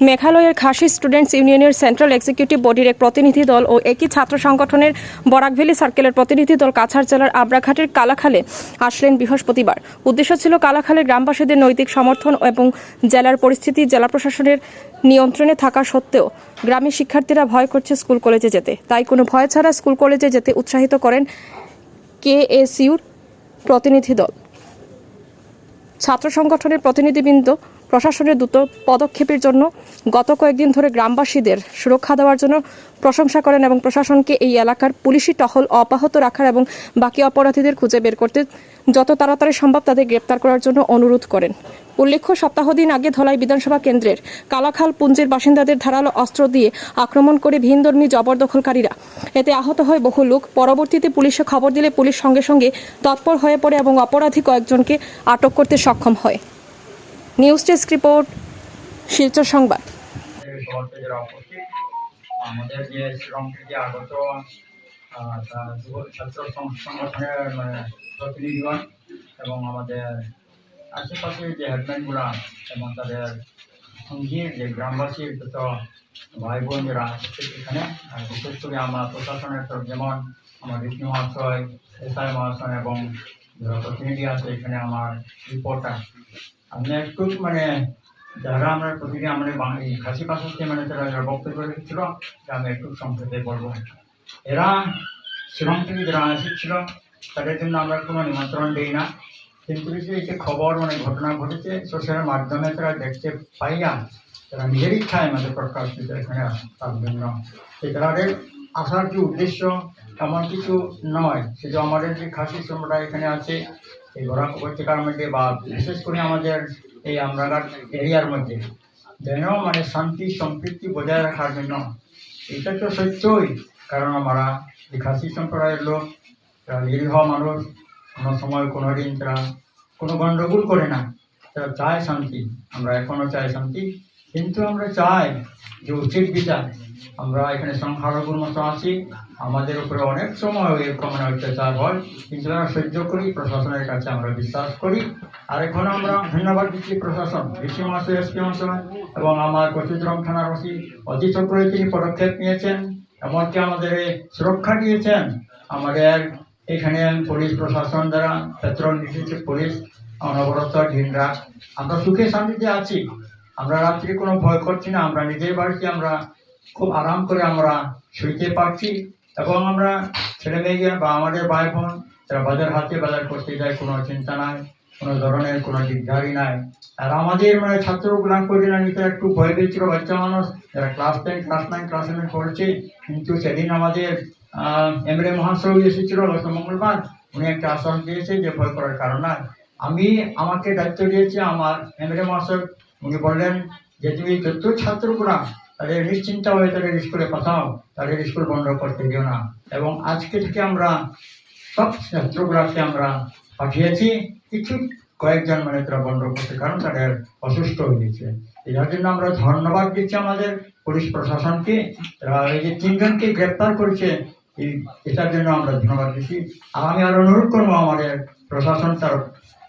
মেঘালয়ের খাসি স্টুডেন্টস ইউনিয়নের central executive বডির এক প্রতিনিধি দল ও একই ছাত্র সংগঠনের বরাকভেলি সার্কেলের প্রতিনিধি দল কাছাড় জেলার আবরাঘাটের কালাখালে আসলেন বৃহস্পতিবার। উদ্দেশ্য ছিল কালাখালের গ্রামবাসীদের নৈতিক সমর্থন এবং জেলার পরিস্থিতি জেলা প্রশাসনের নিয়ন্ত্রণে থাকা সত্ত্বেও গ্রামের শিক্ষার্থীরা ভয় করছে স্কুল কলেজে যেতে। তাই কোনো ভয় ছাড়া স্কুল কলেজে যেতে উৎসাহিত করেন কেএসইউর প্রতিনিধি দল। ছাত্র সংগঠনের প্রতিনিধিবৃন্দ প্রশাসনের দ্রুত পদক্ষেপের জন্য গত কয়েকদিন ধরে গ্রামবাসীদের সুরক্ষা দেওয়ার জন্য প্রশংসা করেন এবং প্রশাসনকে এই এলাকার পুলিশি টহল অব্যাহত রাখার এবং বাকি অপরাধীদের খুঁজে বের করতে যত তাড়াতাড়ি সম্ভব তাদের গ্রেপ্তার করার জন্য অনুরোধ করেন। উল্লেখ্য সপ্তাহ দিন আগে ধলাই বিধানসভা কেন্দ্রের কালাখাল পুঞ্জের বাসিন্দাদের ধারালো অস্ত্র দিয়ে আক্রমণ করে ভিনধর্মী জবরদখলকারীরা। এতে আহত হয় বহু লোক। পরবর্তীতে পুলিশে খবর দিলে পুলিশ সঙ্গে সঙ্গে তৎপর হয়ে পড়ে এবং অপরাধী কয়েকজনকে আটক করতে সক্ষম হয়। নিউজ ডেস্ক রিপোর্ট, শিলচর সংবাদ। আমাদের যে শ্রম থেকে আগত ছাত্র সংগঠনের মানে প্রতিনিধিগণ এবং আমাদের আশেপাশে যে হেডম্যানগুলো এবং তাদের সঙ্গীর যে গ্রামবাসীর যত ভাই বোনেরা এখানে বিশেষ করে আমার প্রশাসনের তরফ যেমন আমার বিষ্ণু মহাশয় এসআই মহাশয় এবং প্রতিনিধি আছে এখানে আমার রিপোর্টার আমি একটু মানে যারা আমরা প্রতিদিন আমাদের বাঙালি খাসি পাশাতে মানে তারা যারা বক্তব্য রেখেছিল আমি একটু সংক্ষেপে বলব। এরা শ্রীলং থেকে যারা এসেছিল, তাদের জন্য আমরা কোনো নিমন্ত্রণ দিই না। কিন্তু যে খবর মানে ঘটনা ঘটেছে, সোশ্যাল মাধ্যমে তারা দেখতে পাইয়া, তারা নিজের ইচ্ছায় আমাদের প্রকাশ দিতে এখানে তার জন্য। তাদের আসার যে উদ্দেশ্য, এমন কিছু নয়। সে যে আমাদের যে খাসি সম্প্রদায় এখানে আছে এই বরাক উপত্যকার মধ্যে বা বিশেষ করে আমাদের এই আমরাঘাট এরিয়ার মধ্যে, যেন মানে শান্তি সম্পৃক্তি বজায় রাখার জন্য। এটা তো সত্যই, কারণ আমরা এই খাসি সম্প্রদায়ের লোক তারা নিরীহ মানুষ, কোনো সময় কোনো দিন তারা কোনো গণ্ডগোল করে না। তারা চায় শান্তি, আমরা এখনও চাই শান্তি। কিন্তু আমরা চাই যে উচিত বিচার। আমরা এখানে সংখ্যালঘুর মতো আছি। আমাদের উপরে অনেক সময় এরকম অত্যাচার হয়। কিন্তু আমরা সহ্য করি, প্রশাসনের কাছে আমরা বিশ্বাস করি। আর এখন আমরা ধন্যবাদ দিচ্ছি প্রশাসন, ডিসি মহাশয়, এসপি মহাশয় এবং আমার কচুদ্রম থানার ওসি অজিত চক্রবর্তী তিনি পদক্ষেপ নিয়েছেন, এমনকি আমাদের সুরক্ষা দিয়েছেন। আমাদের এখানে পুলিশ প্রশাসন দ্বারা, পেট্রোল দিচ্ছে পুলিশ, অনবরত দিন রাত আমরা সুখে শান্তিতে আছি। আমরা রাত্রি কোনো ভয় করছি না, আমরা নিজের বাড়িতে আমরা খুব আরাম করে আমরা শুইতে পারছি। এবং আমরা ছেলে মেয়ে বা আমাদের ভাই বোন যারা বাজার হাতে বাজার করতে যায়, কোনো চিন্তা নাই, কোনো ধরনের কোনো দিকদারি নাই। আর আমাদের মানে ছাত্রগুলা করে না নিতে একটু ভয় পেয়েছিল, বাচ্চা মানুষ, যারা class ten class nine class seven পড়ছে। কিন্তু সেদিন আমাদের এমএলএ মহাশয় এসেছিল, গত মঙ্গলবার। উনি একটা আশ্বাস দিয়েছে যে ভয় করার কারণ আমি, আমাকে দায়িত্ব দিয়েছে আমার এমএলএ মহাশয় উনি বললেন যে তুমি যত ছাত্রগুলা তাদের নিশ্চিন্তা হয়ে তাদের স্কুলে পাঠাও তাদের স্কুল বন্ধ করতে দিও না। এবং আজকে থেকে আমরা সব ছাত্রগুলাকে আমরা পাঠিয়েছি, কিছু কয়েকজন মানে তারা বন্ধ করতে, কারণ তাদের অসুস্থ হয়ে গেছে। এটার জন্য আমরা ধন্যবাদ দিচ্ছি আমাদের পুলিশ প্রশাসনকে, তারা এই যে তিনজনকে গ্রেপ্তার করেছে এটার জন্য আমরা ধন্যবাদ দিচ্ছি। আর আমি আরও অনুরোধ করব আমাদের প্রশাসন তার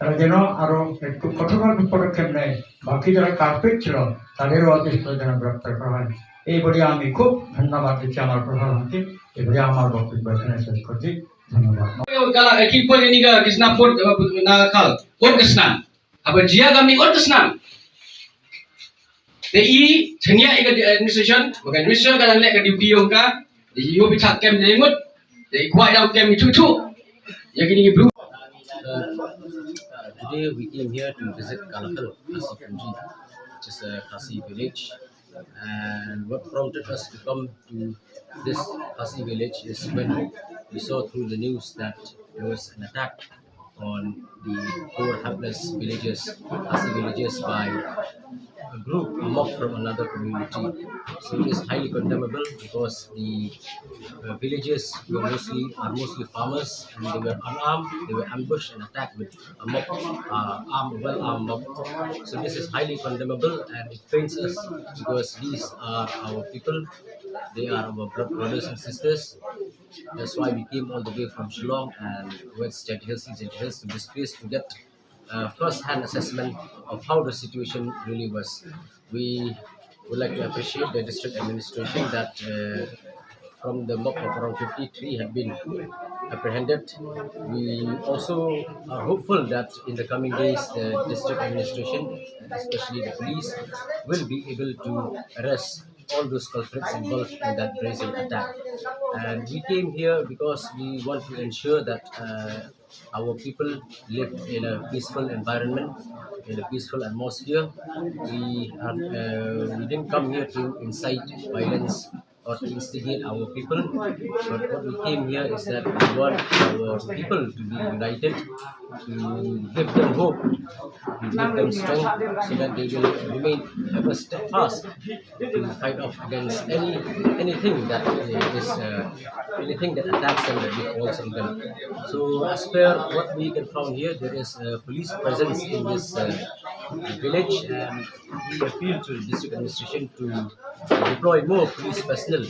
তারা যেন আরও একটু কঠোরভাবে পদক্ষেপ নেয় বাকি যারা কার্পেট ছিল তাদেরও অতিষ্ঠ যেন গ্রেপ্তার করা হয় এই বলে আমি খুব ধন্যবাদ দিচ্ছি আমার প্রশাসনকে এই আমার বক্তব্য এখানে শেষ করছি ধন্যবাদ Uh, today we came here to visit Kalakal, Khasi Punji, which is a Khasi village. And what prompted us to come to this Khasi village is when we saw through the news that there was an attack on the poor hapless villages, Khasi villages by a group a mob from another community. So it is highly condemnable because the uh, villages were mostly are mostly farmers and they were unarmed. They were ambushed and attacked with a mob, uh, armed, well armed mob. So this is highly condemnable and it pains us because these are our people. They are our brothers and sisters. That's why we came all the way from Shillong and went Jet Hills, Hills to this place to get uh, first-hand assessment of how the situation really was. We would like to appreciate the district administration that uh, from the mob of around 53 have been apprehended. We also are hopeful that in the coming days the district administration, especially the police, will be able to arrest all those culprits involved in that brazen attack. And we came here because we want to ensure that uh, our people live in a peaceful environment, in a peaceful atmosphere. We are, uh, we didn't come here to incite violence or to instigate our people, but what we came here is that we want our people to be united, to give them hope, to give them strength, so that they will remain ever steadfast to fight off against any anything that is uh, anything that attacks them that befalls on them. So as per what we can found here, there is a police presence in this uh, village, and we appeal to the district administration to deploy more police personnel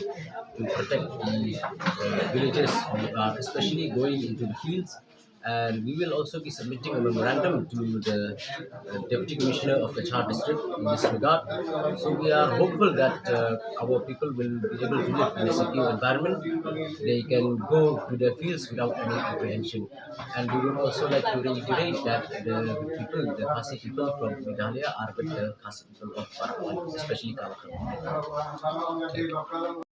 to protect the uh, villagers who are especially going into the fields. And we will also be submitting a memorandum to the uh, Deputy Commissioner of the Char District in this regard. So we are hopeful that uh, our people will be able to live in a secure environment. They can go to their fields without any apprehension. And we would also like to reiterate that the people, the Khasi people from Meghalaya are with the Khasi people of Paraguay, especially Karakoram.